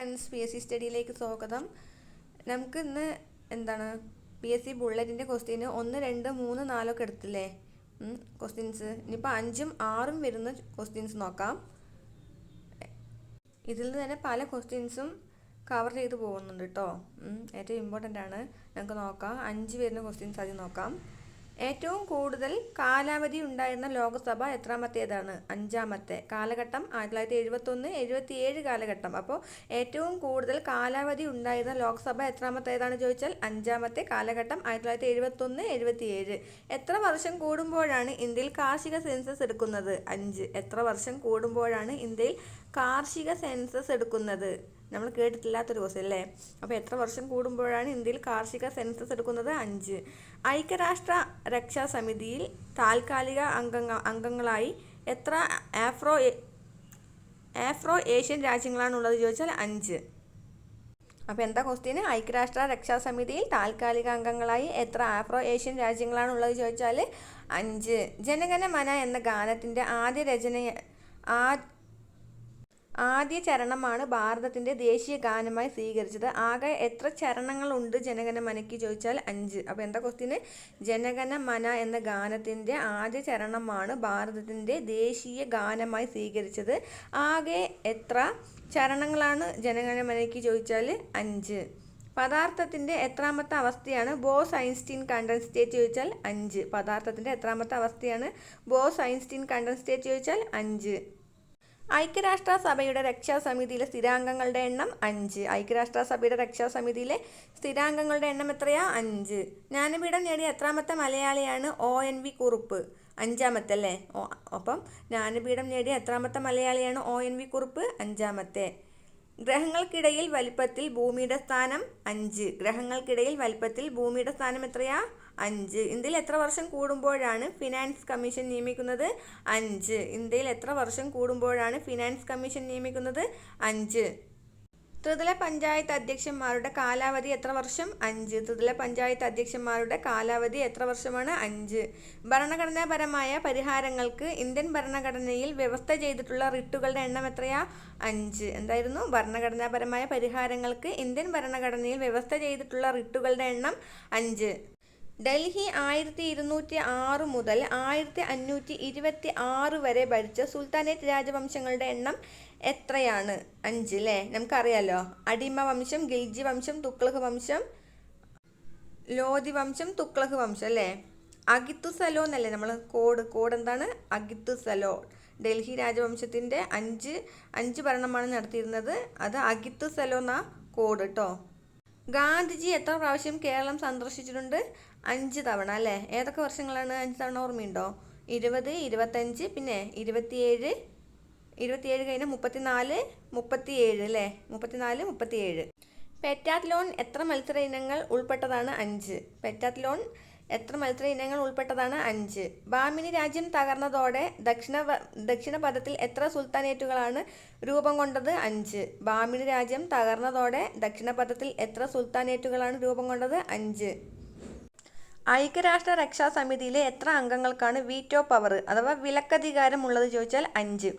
Friends P S C സ്റ്റഡിയിലേക്ക് സ്വാഗതം. നമുക്ക് ഇന്ന് എന്താണ്? പി എസ് സി ബുള്ളറ്റിന്റെ ക്വസ്റ്റ്യന് ഒന്ന് രണ്ട് മൂന്ന് നാലൊക്കെ എടുത്തില്ലേ? ക്വസ്റ്റ്യൻസ് ഇനിയിപ്പോൾ അഞ്ചും ആറും വരുന്ന ക്വസ്റ്റ്യൻസ് നോക്കാം. ഇതിൽ തന്നെ പല ക്വസ്റ്റ്യൻസും കവർ ചെയ്ത് പോകുന്നുണ്ട് കേട്ടോ ഏറ്റവും ഇമ്പോർട്ടന്റ് ആണ്. നമുക്ക് നോക്കാം. അഞ്ച് വരുന്ന ക്വസ്റ്റ്യൻസ് ആദ്യം നോക്കാം. ഏറ്റവും കൂടുതൽ കാലാവധി ഉണ്ടായിരുന്ന ലോകസഭ എത്രാമത്തേതാണ്? അഞ്ചാമത്തെ കാലഘട്ടം ആയിരത്തി തൊള്ളായിരത്തി എഴുപത്തൊന്ന് എഴുപത്തിയേഴ് കാലഘട്ടം. അപ്പോൾ ഏറ്റവും കൂടുതൽ കാലാവധി ഉണ്ടായിരുന്ന ലോക്സഭ എത്രാമത്തേതാണ് ചോദിച്ചാൽ? അഞ്ചാമത്തെ കാലഘട്ടം ആയിരത്തി തൊള്ളായിരത്തി എഴുപത്തൊന്ന് എഴുപത്തിയേഴ്. എത്ര വർഷം കൂടുമ്പോഴാണ് ഇന്ത്യയിൽ കാർഷിക സെൻസസ് എടുക്കുന്നത്? അഞ്ച്. എത്ര വർഷം കൂടുമ്പോഴാണ് ഇന്ത്യയിൽ കാർഷിക സെൻസസ് എടുക്കുന്നത്. നമ്മൾ കേട്ടിട്ടില്ലാത്തൊരു ക്വസ്റ്റ്യൻ അല്ലേ? അപ്പോൾ എത്ര വർഷം കൂടുമ്പോഴാണ് ഇന്ത്യയിൽ കാർഷിക സെൻസസ് എടുക്കുന്നത്? അഞ്ച്. ഐക്യരാഷ്ട്ര രക്ഷാ സമിതിയിൽ താൽക്കാലിക അംഗങ്ങ അംഗങ്ങളായി എത്ര ആഫ്രോ ആഫ്രോ ഏഷ്യൻ രാജ്യങ്ങളാണുള്ളത് ചോദിച്ചാൽ അഞ്ച്. അപ്പോൾ എന്താ ക്വസ്റ്റ്യൻ ഐക്യരാഷ്ട്ര രക്ഷാ സമിതിയിൽ താൽക്കാലിക അംഗങ്ങളായി എത്ര ആഫ്രോ ഏഷ്യൻ രാജ്യങ്ങളാണുള്ളത് ചോദിച്ചാൽ അഞ്ച്. ജനഗണമന എന്ന ഗാനത്തിന്റെ ആദ്യ രചന ആ ആദ്യ ചരണമാണ് ഭാരതത്തിന്റെ ദേശീയ ഗാനമായി സ്വീകരിച്ചത്. ആകെ എത്ര ചരണങ്ങളുണ്ട്? ജനഗണ മനയ്ക്ക് ചോദിച്ചാൽ അഞ്ച്. അപ്പോൾ എന്താ ക്വസ്റ്റ്യന് ജനഗണമന എന്ന ഗാനത്തിന്റെ ആദ്യ ചരണമാണ് ഭാരതത്തിന്റെ ദേശീയ ഗാനമായി സ്വീകരിച്ചത്. ആകെ എത്ര ചരണങ്ങളാണ്? ജനഗണ മനയ്ക്ക് ചോദിച്ചാൽ അഞ്ച്. പദാർത്ഥത്തിന്റെ എത്രാമത്തെ അവസ്ഥയാണ്? ബോസ് ഐൻസ്റ്റീൻ കണ്ടൻസ്റ്റേറ്റ് ചോദിച്ചാൽ അഞ്ച്. പദാർത്ഥത്തിന്റെ എത്രാമത്തെ അവസ്ഥയാണ്? ബോസ് ഐൻസ്റ്റീൻ കണ്ടൻസ്റ്റേറ്റ് ചോദിച്ചാൽ അഞ്ച്. ഐക്യരാഷ്ട്ര സഭയുടെ രക്ഷാസമിതിയിലെ സ്ഥിരാംഗങ്ങളുടെ എണ്ണം അഞ്ച്. ഐക്യരാഷ്ട്രസഭയുടെ രക്ഷാസമിതിയിലെ സ്ഥിരാംഗങ്ങളുടെ എണ്ണം എത്രയാ? അഞ്ച്. ജ്ഞാനപീഠം നേടിയ എത്രാമത്തെ മലയാളിയാണ് ഒ. എൻ. വി. കുറുപ്പ്? അഞ്ചാമത്തെ അല്ലേ ഓ അപ്പം ജ്ഞാനപീഠം നേടിയ എത്രാമത്തെ മലയാളിയാണ് ഒ. എൻ. വി. കുറുപ്പ്? അഞ്ചാമത്തെ. ഗ്രഹങ്ങൾക്കിടയിൽ വലിപ്പത്തിൽ ഭൂമിയുടെ സ്ഥാനം അഞ്ച്. ഗ്രഹങ്ങൾക്കിടയിൽ വലിപ്പത്തിൽ ഭൂമിയുടെ സ്ഥാനം എത്രയാ? അഞ്ച്. ഇന്ത്യയിൽ എത്ര വർഷം കൂടുമ്പോഴാണ് ഫിനാൻസ് കമ്മീഷൻ നിയമിക്കുന്നത്? അഞ്ച്. ഇന്ത്യയിൽ എത്ര വർഷം കൂടുമ്പോഴാണ് ഫിനാൻസ് കമ്മീഷൻ നിയമിക്കുന്നത്? അഞ്ച്. ത്രിതല പഞ്ചായത്ത് അധ്യക്ഷന്മാരുടെ കാലാവധി എത്ര വർഷം? അഞ്ച്. ത്രിതല പഞ്ചായത്ത് അധ്യക്ഷന്മാരുടെ കാലാവധി എത്ര വർഷമാണ്? അഞ്ച്. ഭരണഘടനാപരമായ പരിഹാരങ്ങൾക്ക് ഇന്ത്യൻ ഭരണഘടനയിൽ വ്യവസ്ഥ ചെയ്തിട്ടുള്ള റിട്ടുകളുടെ എണ്ണം എത്രയാ? അഞ്ച്. എന്തായിരുന്നു? ഭരണഘടനാപരമായ പരിഹാരങ്ങൾക്ക് ഇന്ത്യൻ ഭരണഘടനയിൽ വ്യവസ്ഥ ചെയ്തിട്ടുള്ള റിട്ടുകളുടെ എണ്ണം അഞ്ച്. ഡൽഹി ആയിരത്തി ഇരുന്നൂറ്റി ആറ് മുതൽ ആയിരത്തി അഞ്ഞൂറ്റി ഇരുപത്തി ആറ് വരെ ഭരിച്ച സുൽത്താനേറ്റ് രാജവംശങ്ങളുടെ എണ്ണം എത്രയാണ്? അഞ്ച് അല്ലേ നമുക്കറിയാലോ. അടിമ വംശം ഗിൽജി വംശം തുക്ലഹ് വംശം ലോധി വംശം തുക്ലഹ് വംശം അല്ലേ അഗിത്തു സലോ എന്നല്ലേ നമ്മൾ കോഡ് കോഡ് എന്താണ്? അഗിത്തു സലോ. ഡൽഹി രാജവംശത്തിന്റെ അഞ്ച് അഞ്ച് ഭരണമാണ് നടത്തിയിരുന്നത്. അത് അഗിത്തു സലോ എന്ന കോഡ് കേട്ടോ ഗാന്ധിജി എത്ര പ്രാവശ്യം കേരളം സന്ദർശിച്ചിട്ടുണ്ട്? അഞ്ച് തവണ അല്ലേ? ഏതൊക്കെ വർഷങ്ങളാണ് അഞ്ച് തവണ ഓർമ്മയുണ്ടോ? ഇരുപത് ഇരുപത്തഞ്ച് പിന്നെ ഇരുപത്തിയേഴ് ഇരുപത്തിയേഴ് കഴിഞ്ഞാൽ മുപ്പത്തിനാല് മുപ്പത്തിയേഴ് അല്ലേ? മുപ്പത്തിനാല് മുപ്പത്തിയേഴ്. പെറ്റാത്ലോൺ എത്ര മത്സര ഇനങ്ങൾ ഉൾപ്പെട്ടതാണ് അഞ്ച്? പെറ്റാത്ലോൺ എത്ര മത്സര ഇനങ്ങൾ ഉൾപ്പെട്ടതാണ് അഞ്ച്? ബാമിനി രാജ്യം തകർന്നതോടെ ദക്ഷിണ പദത്തിൽ എത്ര സുൽത്താനേറ്റുകളാണ് രൂപം കൊണ്ടത് അഞ്ച്? ബാമിനി രാജ്യം തകർന്നതോടെ ദക്ഷിണ പദത്തിൽ എത്ര സുൽത്താനേറ്റുകളാണ് രൂപം കൊണ്ടത് അഞ്ച്? ഐക്യരാഷ്ട്ര രക്ഷാ സമിതിയിലെ എത്ര അംഗങ്ങൾക്കാണ് വീറ്റോ പവർ അഥവാ വിലക്കധികാരം ഉള്ളത് ചോദിച്ചാൽ അഞ്ച്.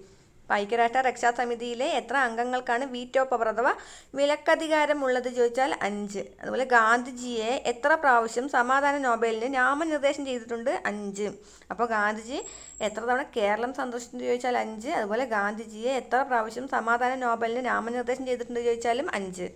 ഐക്യരാഷ്ട്ര രക്ഷാ സമിതിയിലെ എത്ര അംഗങ്ങൾക്കാണ് വീറ്റോ പവർ അഥവാ വിലക്കധികാരം ഉള്ളത് ചോദിച്ചാൽ അഞ്ച്. അതുപോലെ ഗാന്ധിജിയെ എത്ര പ്രാവശ്യം സമാധാന നോബലിന് നാമനിർദ്ദേശം ചെയ്തിട്ടുണ്ട് അഞ്ച്. അപ്പോൾ ഗാന്ധിജി എത്ര തവണ കേരളം സന്ദർശിച്ചു ചോദിച്ചാൽ അഞ്ച്. അതുപോലെ ഗാന്ധിജിയെ എത്ര പ്രാവശ്യം സമാധാന നോബലിന് നാമനിർദ്ദേശം ചെയ്തിട്ടുണ്ട് ചോദിച്ചാലും അഞ്ച്.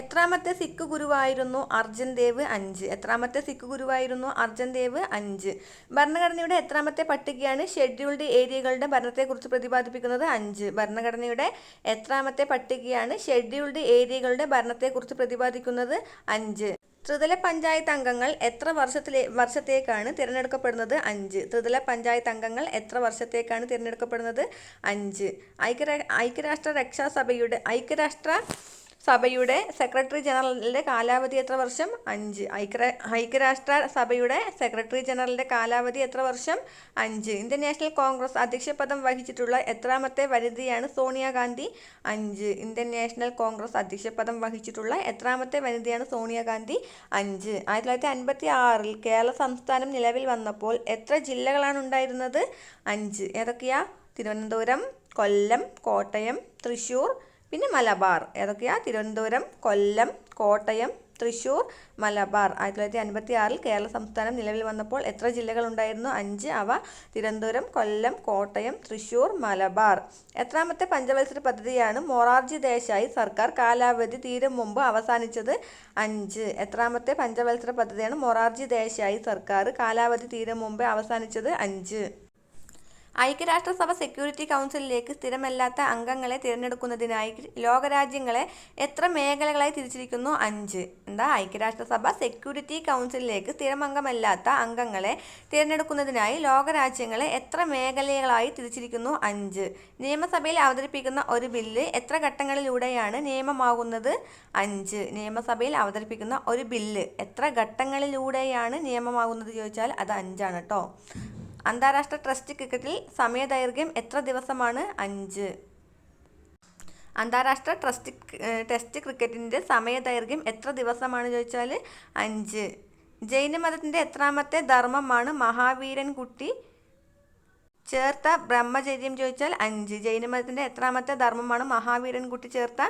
എത്രാമത്തെ സിഖ് ഗുരുവായിരുന്നു അർജൻ ദേവ് അഞ്ച്. എത്രാമത്തെ സിഖ് ഗുരുവായിരുന്നു അർജൻ ദേവ് അഞ്ച്. ഭരണഘടനയുടെ എത്രാമത്തെ പട്ടികയാണ് ഷെഡ്യൂൾഡ് ഏരിയകളുടെ ഭരണത്തെക്കുറിച്ച് പ്രതിപാദിപ്പിക്കുന്നത് അഞ്ച്. ഭരണഘടനയുടെ എത്രാമത്തെ പട്ടികയാണ് ഷെഡ്യൂൾഡ് ഏരിയകളുടെ ഭരണത്തെക്കുറിച്ച് പ്രതിപാദിക്കുന്നത് അഞ്ച്. ത്രിതല പഞ്ചായത്ത് അംഗങ്ങൾ എത്ര വർഷത്തിലെ വർഷത്തേക്കാണ് തിരഞ്ഞെടുക്കപ്പെടുന്നത് അഞ്ച്. ത്രിതല പഞ്ചായത്ത് അംഗങ്ങൾ എത്ര വർഷത്തേക്കാണ് തിരഞ്ഞെടുക്കപ്പെടുന്നത് അഞ്ച്. ഐക്യരാ ഐക്യരാഷ്ട്ര രക്ഷാസഭയുടെ ഐക്യരാഷ്ട്ര സഭയുടെ സെക്രട്ടറി ജനറലിന്റെ കാലാവധി എത്ര വർഷം? അഞ്ച്. ഐക്യ ഐക്യരാഷ്ട്ര സഭയുടെ സെക്രട്ടറി ജനറലിന്റെ കാലാവധി എത്ര വർഷം? അഞ്ച്. ഇന്ത്യൻ നാഷണൽ കോൺഗ്രസ് അധ്യക്ഷ പദം വഹിച്ചിട്ടുള്ള എത്രാമത്തെ വനിതയാണ് സോണിയാഗാന്ധി? അഞ്ച്. ഇന്ത്യൻ നാഷണൽ കോൺഗ്രസ് അധ്യക്ഷ പദം വഹിച്ചിട്ടുള്ള എത്രാമത്തെ വനിതയാണ് സോണിയാഗാന്ധി? അഞ്ച്. ആയിരത്തി തൊള്ളായിരത്തി അൻപത്തി ആറിൽ കേരള സംസ്ഥാനം നിലവിൽ വന്നപ്പോൾ എത്ര ജില്ലകളാണ് ഉണ്ടായിരുന്നത്? അഞ്ച്. ഏതൊക്കെയാ? തിരുവനന്തപുരം കൊല്ലം കോട്ടയം തൃശ്ശൂർ പിന്നെ മലബാർ. ഏതൊക്കെയാ? തിരുവനന്തപുരം കൊല്ലം കോട്ടയം തൃശ്ശൂർ മലബാർ. ആയിരത്തി തൊള്ളായിരത്തി അൻപത്തി ആറിൽ കേരള സംസ്ഥാനം നിലവിൽ വന്നപ്പോൾ എത്ര ജില്ലകൾ ഉണ്ടായിരുന്നു അഞ്ച്. അവ തിരുവനന്തപുരം കൊല്ലം കോട്ടയം തൃശ്ശൂർ മലബാർ. എത്രാമത്തെ പഞ്ചവത്സര പദ്ധതിയാണ് മൊറാർജി ദേശായി സർക്കാർ കാലാവധി തീരും മുമ്പ് അവസാനിച്ചത്? അഞ്ച്. എത്രാമത്തെ പഞ്ചവത്സര പദ്ധതിയാണ് മൊറാർജി ദേശായി സർക്കാർ കാലാവധി തീരും മുമ്പ് അവസാനിച്ചത്? അഞ്ച്. ഐക്യരാഷ്ട്രസഭ സെക്യൂരിറ്റി കൗൺസിലിലേക്ക് സ്ഥിരമല്ലാത്ത അംഗങ്ങളെ തിരഞ്ഞെടുക്കുന്നതിനായി ലോകരാജ്യങ്ങളെ എത്ര മേഖലകളായി തിരിച്ചിരിക്കുന്നു? അഞ്ച്. എന്താ? ഐക്യരാഷ്ട്രസഭ സെക്യൂരിറ്റി കൗൺസിലിലേക്ക് സ്ഥിരമംഗമല്ലാത്ത അംഗങ്ങളെ തിരഞ്ഞെടുക്കുന്നതിനായി ലോകരാജ്യങ്ങളെ എത്ര മേഖലകളായി തിരിച്ചിരിക്കുന്നു? അഞ്ച്. നിയമസഭയിൽ അവതരിപ്പിക്കുന്ന ഒരു ബില്ല് എത്ര ഘട്ടങ്ങളിലൂടെയാണ് നിയമമാകുന്നത്? അഞ്ച്. നിയമസഭയിൽ അവതരിപ്പിക്കുന്ന ഒരു ബില്ല് എത്ര ഘട്ടങ്ങളിലൂടെയാണ് നിയമമാകുന്നത് ചോദിച്ചാൽ അത് അഞ്ചാണ് കേട്ടോ. അന്താരാഷ്ട്ര ടെസ്റ്റ് ക്രിക്കറ്റിൽ സമയദൈർഘ്യം എത്ര ദിവസമാണ്? അഞ്ച്. അന്താരാഷ്ട്ര ടെസ്റ്റ് ടെസ്റ്റ് ക്രിക്കറ്റിന്റെ സമയദൈർഘ്യം എത്ര ദിവസമാണ് ചോദിച്ചാൽ അഞ്ച്. ജൈനമതത്തിന്റെ എത്രാമത്തെ ധർമ്മമാണ് മഹാവീരൻ കുട്ടി ചേർത്ത ബ്രഹ്മചര്യം ചോദിച്ചാൽ അഞ്ച്. ജൈനമതത്തിന്റെ എത്രാമത്തെ ധർമ്മമാണ് മഹാവീരൻ കുട്ടി ചേർത്ത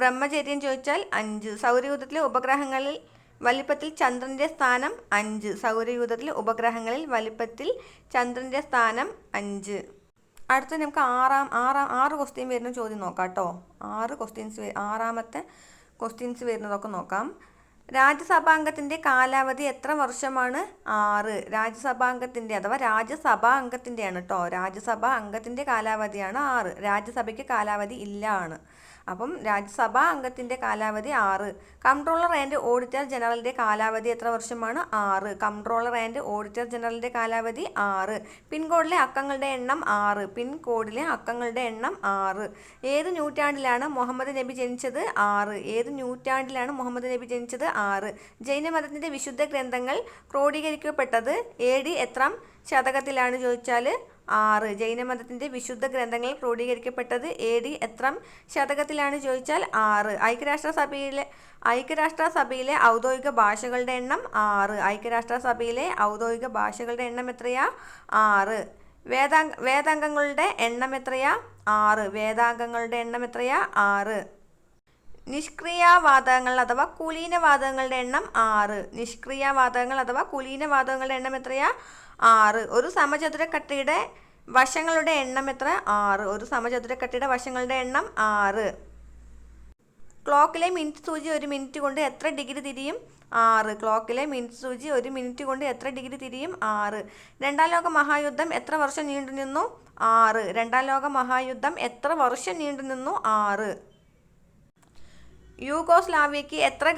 ബ്രഹ്മചര്യം ചോദിച്ചാൽ അഞ്ച്. സൗരയൂഥത്തിലെ ഉപഗ്രഹങ്ങളിൽ വലിപ്പത്തിൽ ചന്ദ്രന്റെ സ്ഥാനം അഞ്ച്. സൗരയൂഥത്തിലെ ഉപഗ്രഹങ്ങളിൽ വലിപ്പത്തിൽ ചന്ദ്രന്റെ സ്ഥാനം അഞ്ച്. അടുത്ത നമുക്ക് ആറാം ആറാം ആറ് ക്വസ്റ്റ്യൻ വരുന്ന ചോദ്യം നോക്കാം കേട്ടോ ആറ് ക്വസ്റ്റ്യൻസ് ആറാമത്തെ ക്വസ്റ്റ്യൻസ് വരുന്നതൊക്കെ നോക്കാം. രാജ്യസഭാംഗത്തിന്റെ കാലാവധി എത്ര വർഷമാണ്? ആറ്. രാജ്യസഭാംഗത്തിന്റെ അഥവാ രാജ്യസഭാ അംഗത്തിന്റെയാണ് കേട്ടോ രാജ്യസഭാ അംഗത്തിന്റെ കാലാവധിയാണ് ആറ്. രാജ്യസഭയ്ക്ക് കാലാവധി ഇല്ല ആണ്. അപ്പം രാജ്യസഭാ അംഗത്തിന്റെ കാലാവധി ആറ്. കൺട്രോളർ ആൻഡ് ഓഡിറ്റർ ജനറലിന്റെ കാലാവധി എത്ര വർഷമാണ്? ആറ്. കൺട്രോളർ ആൻഡ് ഓഡിറ്റർ ജനറലിന്റെ കാലാവധി ആറ്. പിൻകോഡിലെ അക്കങ്ങളുടെ എണ്ണം ആറ്. പിൻകോഡിലെ അക്കങ്ങളുടെ എണ്ണം ആറ്. ഏത് നൂറ്റാണ്ടിലാണ് മുഹമ്മദ് നബി ജനിച്ചത്? ആറ്. ഏത് നൂറ്റാണ്ടിലാണ് മുഹമ്മദ് നബി ജനിച്ചത്? ആറ്. ജൈനമതത്തിന്റെ വിശുദ്ധ ഗ്രന്ഥങ്ങൾ ക്രോഡീകരിക്കപ്പെട്ടത് എ ഡി എത്രാം ശതകത്തിലാണ് ചോദിച്ചാൽ ആറ്. ജൈനമതത്തിന്റെ വിശുദ്ധ ഗ്രന്ഥങ്ങൾ ക്രോഡീകരിക്കപ്പെട്ടത് എ ഡി എത്രം ശതകത്തിലാണ് ചോദിച്ചാൽ ആറ്. ഐക്യരാഷ്ട്രസഭയിലെ ഐക്യരാഷ്ട്രസഭയിലെ ഔദ്യോഗിക ഭാഷകളുടെ എണ്ണം ആറ്. ഐക്യരാഷ്ട്രസഭയിലെ ഔദ്യോഗിക ഭാഷകളുടെ എണ്ണം എത്രയാ? ആറ്. വേദാംഗ വേദാംഗങ്ങളുടെ എണ്ണം എത്രയാ? ആറ്. വേദാംഗങ്ങളുടെ എണ്ണം എത്രയാ? ആറ്. നിഷ്ക്രിയവാതകങ്ങൾ അഥവാ കുലീനവാതകങ്ങളുടെ എണ്ണം ആറ്. നിഷ്ക്രിയവാതകങ്ങൾ അഥവാ കുലീനവാതകങ്ങളുടെ എണ്ണം എത്രയാ? ആറ്. ഒരു സമചതുരക്കട്ടിയുടെ വശങ്ങളുടെ എണ്ണം എത്ര? ആറ്. ഒരു സമചതുരക്കട്ടിയുടെ വശങ്ങളുടെ എണ്ണം ആറ്. ക്ലോക്കിലെ മിനിറ്റ് സൂചി ഒരു മിനിറ്റ് കൊണ്ട് എത്ര ഡിഗ്രി തിരിയും? ആറ്. ക്ലോക്കിലെ മിനിറ്റ് സൂചി ഒരു മിനിറ്റ് കൊണ്ട് എത്ര ഡിഗ്രി തിരിയും? ആറ്. രണ്ടാം ലോക മഹായുദ്ധം എത്ര വർഷം നീണ്ടുനിന്നു? ആറ്. രണ്ടാം ലോക മഹായുദ്ധം എത്ര വർഷം നീണ്ടുനിന്നു? ആറ്. യൂഗോസ്ലാവിയയ്ക്ക് എത്ര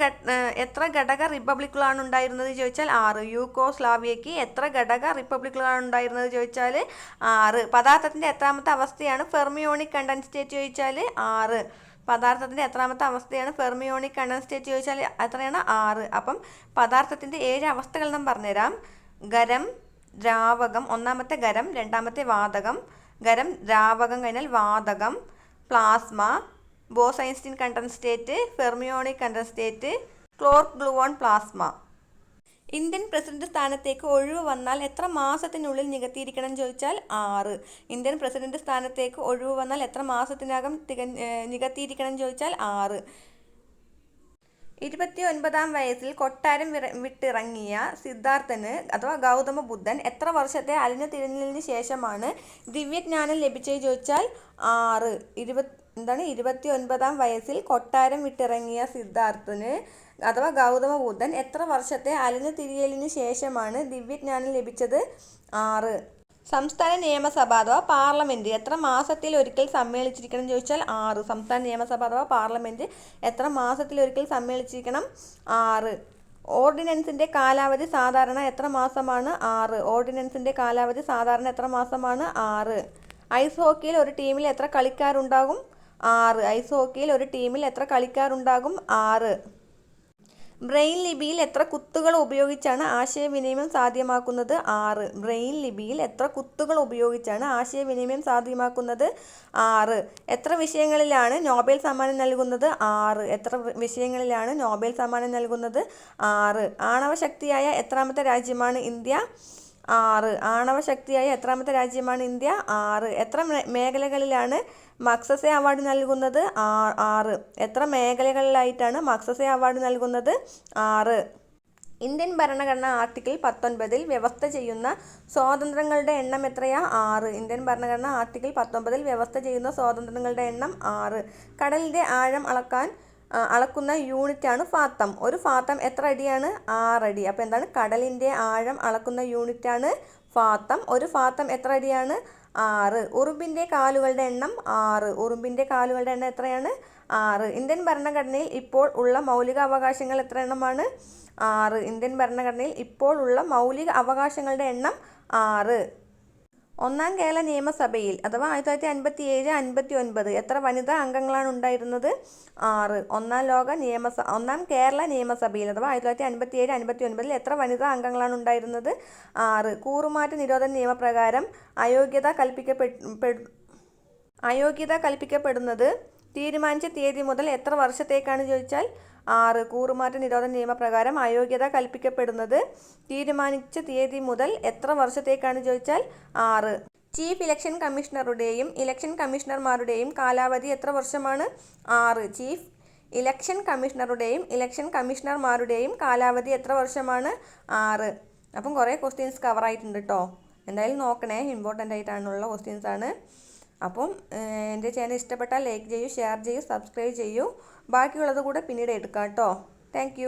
എത്ര ഘടക റിപ്പബ്ലിക്കുകളാണ് ഉണ്ടായിരുന്നത് ചോദിച്ചാൽ ആറ്. യൂഗോസ്ലാവിയയ്ക്ക് എത്ര ഘടക റിപ്പബ്ലിക്കുകളാണ് ഉണ്ടായിരുന്നത് ചോദിച്ചാൽ ആറ്. പദാർത്ഥത്തിന്റെ എത്രാമത്തെ അവസ്ഥയാണ് ഫെർമിയോണിക് കണ്ടൻസ്റ്റേറ്റ് ചോദിച്ചാൽ ആറ്. പദാർത്ഥത്തിന്റെ എത്രാമത്തെ അവസ്ഥയാണ് ഫെർമിയോണിക് കണ്ടൻസ്റ്റേറ്റ് ചോദിച്ചാൽ എത്രയാണ്? ആറ്. അപ്പം പദാർത്ഥത്തിന്റെ ഏഴ് അവസ്ഥകൾ നാം പറഞ്ഞുതരാം. ഖരം ദ്രാവകം ഒന്നാമത്തെ ഖരം രണ്ടാമത്തെ വാതകം. ഖരം ദ്രാവകം കഴിഞ്ഞാൽ വാതകം. Plasma Bose condensate fermionic condensate quark gluon plasma. Indian president സ്ഥാനത്തേക്ക് ഒഴിവ് വന്നാൽ എത്ര മാസത്തിനുള്ളിൽ നികത്തിയിരിക്കണം ചോദിച്ചാൽ ആറ്. ഇന്ത്യൻ പ്രസിഡന്റ് സ്ഥാനത്തേക്ക് ഒഴിവ് വന്നാൽ എത്ര മാസത്തിനകം തിക നികത്തിയിരിക്കണം ചോദിച്ചാൽ ആറ്. ഇരുപത്തി ഒൻപതാം വയസ്സിൽ കൊട്ടാരം വിട്ടിറങ്ങിയ സിദ്ധാർത്ഥന് അഥവാ ഗൗതമ ബുദ്ധൻ എത്ര വർഷത്തെ അലിഞ്ഞ തിരഞ്ഞലിന് ശേഷമാണ് ദിവ്യജ്ഞാനം ലഭിച്ചത് ചോദിച്ചാൽ ആറ്. ഇരുപത് എന്താണ് ഇരുപത്തി ഒൻപതാം വയസ്സിൽ കൊട്ടാരം വിട്ടിറങ്ങിയ സിദ്ധാർത്ഥന് അഥവാ ഗൗതമ ബുദ്ധൻ എത്ര വർഷത്തെ അലഞ്ഞു തിരിയലിന് ശേഷമാണ് ദിവ്യജ്ഞാനം ലഭിച്ചത്? ആറ്. സംസ്ഥാന നിയമസഭ അഥവാ പാർലമെന്റ് എത്ര മാസത്തിൽ ഒരിക്കൽ സമ്മേളിച്ചിരിക്കണം എന്ന് ചോദിച്ചാൽ ആറ്. സംസ്ഥാന നിയമസഭ അഥവാ പാർലമെന്റ് എത്ര മാസത്തിൽ ഒരിക്കൽ സമ്മേളിച്ചിരിക്കണം? ആറ്. ഓർഡിനൻസിന്റെ കാലാവധി സാധാരണ എത്ര മാസമാണ്? ആറ്. ഓർഡിനൻസിന്റെ കാലാവധി സാധാരണ എത്ര മാസമാണ്? ആറ്. ഐസ് ഹോക്കിയിൽ ഒരു ടീമിൽ എത്ര കളിക്കാരുണ്ടാകും? ആറ്. ഐസ് ഹോക്കിയിൽ ഒരു ടീമിൽ എത്ര കളിക്കാരുണ്ടാകും? ആറ്. ബ്രെയിൻ ലിപിയിൽ എത്ര കുത്തുകൾ ഉപയോഗിച്ചാണ് ആശയവിനിമയം സാധ്യമാക്കുന്നത്? ആറ്. ബ്രെയിൻ ലിപിയിൽ എത്ര കുത്തുകൾ ഉപയോഗിച്ചാണ് ആശയവിനിമയം സാധ്യമാക്കുന്നത്? ആറ്. എത്ര വിഷയങ്ങളിലാണ് നോബൽ സമ്മാനം നൽകുന്നത്? ആറ്. എത്ര വിഷയങ്ങളിലാണ് നോബൽ സമ്മാനം നൽകുന്നത്? ആറ്. ആണവശക്തിയായ എത്രാമത്തെ രാജ്യമാണ് ഇന്ത്യ? ആറ്. ആണവ ആണവശക്തിയായ എത്രാമത്തെ രാജ്യമാണ് ഇന്ത്യ? ആറ്. എത്ര മേഖലകളിലാണ് മക്സസെ അവാർഡ് നൽകുന്നത്? ആറ്. എത്ര മേഖലകളിലായിട്ടാണ് മക്സസെ അവാർഡ് നൽകുന്നത്? ആറ്. ഇന്ത്യൻ ഭരണഘടന ആർട്ടിക്കിൾ പത്തൊൻപതിൽ വ്യവസ്ഥ ചെയ്യുന്ന സ്വാതന്ത്ര്യങ്ങളുടെ എണ്ണം എത്രയാ? ആറ്. ഇന്ത്യൻ ഭരണഘടന ആർട്ടിക്കിൾ പത്തൊൻപതിൽ വ്യവസ്ഥ ചെയ്യുന്ന സ്വാതന്ത്ര്യങ്ങളുടെ എണ്ണം ആറ്. കടലിന്റെ ആഴം അളക്കാൻ അളക്കുന്ന യൂണിറ്റാണ് ഫാത്തം. ഒരു ഫാത്തം എത്ര അടിയാണ്? ആറടി അപ്പോൾ എന്താണ്? കടലിന്റെ ആഴം അളക്കുന്ന യൂണിറ്റാണ് ഫാത്തം. ഒരു ഫാത്തം എത്ര അടിയാണ്? ആറ്. ഉറുമ്പിന്റെ കാലുകളുടെ എണ്ണം ആറ്. ഉറുമ്പിന്റെ കാലുകളുടെ എണ്ണം എത്രയാണ്? ആറ്. ഇന്ത്യൻ ഭരണഘടനയിൽ ഇപ്പോൾ ഉള്ള മൗലിക അവകാശങ്ങൾ എത്ര എണ്ണമാണ്? ആറ്. ഇന്ത്യൻ ഭരണഘടനയിൽ ഇപ്പോൾ ഉള്ള മൗലിക അവകാശങ്ങളുടെ എണ്ണം ആറ്. ഒന്നാം കേരള നിയമസഭയിൽ അഥവാ ആയിരത്തി തൊള്ളായിരത്തി അൻപത്തി ഏഴ് അൻപത്തി ഒൻപത് എത്ര വനിതാ അംഗങ്ങളാണ് ഉണ്ടായിരുന്നത്? ആറ്. ഒന്നാം ലോക നിയമസ ഒന്നാം കേരള നിയമസഭയിൽ അഥവാ ആയിരത്തി തൊള്ളായിരത്തി അൻപത്തി ഏഴ് അൻപത്തി ഒൻപതിൽ എത്ര വനിതാ അംഗങ്ങളാണ് ഉണ്ടായിരുന്നത്? ആറ്. കൂറുമാറ്റ നിരോധന നിയമപ്രകാരം അയോഗ്യത കൽപ്പിക്കപ്പെട്ട അയോഗ്യത കൽപ്പിക്കപ്പെടുന്നത് തീരുമാനിച്ച തീയതി മുതൽ എത്ര വർഷത്തേക്കാണ് ചോദിച്ചാൽ? ആറ് കൂറുമാറ്റ നിരോധന നിയമപ്രകാരം അയോഗ്യത കൽപ്പിക്കപ്പെടുന്നത് തീരുമാനിച്ച തീയതി മുതൽ എത്ര വർഷത്തേക്കാണ് ചോദിച്ചാൽ ആറ്. ചീഫ് ഇലക്ഷൻ കമ്മീഷണറുടെയും ഇലക്ഷൻ കമ്മീഷണർമാരുടെയും കാലാവധി എത്ര വർഷമാണ്? ആറ്. ചീഫ് ഇലക്ഷൻ കമ്മീഷണറുടെയും ഇലക്ഷൻ കമ്മീഷണർമാരുടെയും കാലാവധി എത്ര വർഷമാണ്? ആറ്. അപ്പം കുറേ ക്വസ്റ്റ്യൻസ് കവർ ആയിട്ടുണ്ട് കേട്ടോ എന്തായാലും നോക്കണേ. ഇമ്പോർട്ടന്റ് ആയിട്ടാണുള്ള ക്വസ്റ്റ്യൻസ് ആണ്. അപ്പം എന്റെ ചാനൽ ഇഷ്ടപ്പെട്ടാൽ ലൈക്ക് ചെയ്യൂ ഷെയർ ചെയ്യൂ സബ്സ്ക്രൈബ് ചെയ്യൂ. ബാക്കിയുള്ളത് കൂടെ പിന്നീട് എടുക്കാം കേട്ടോ താങ്ക്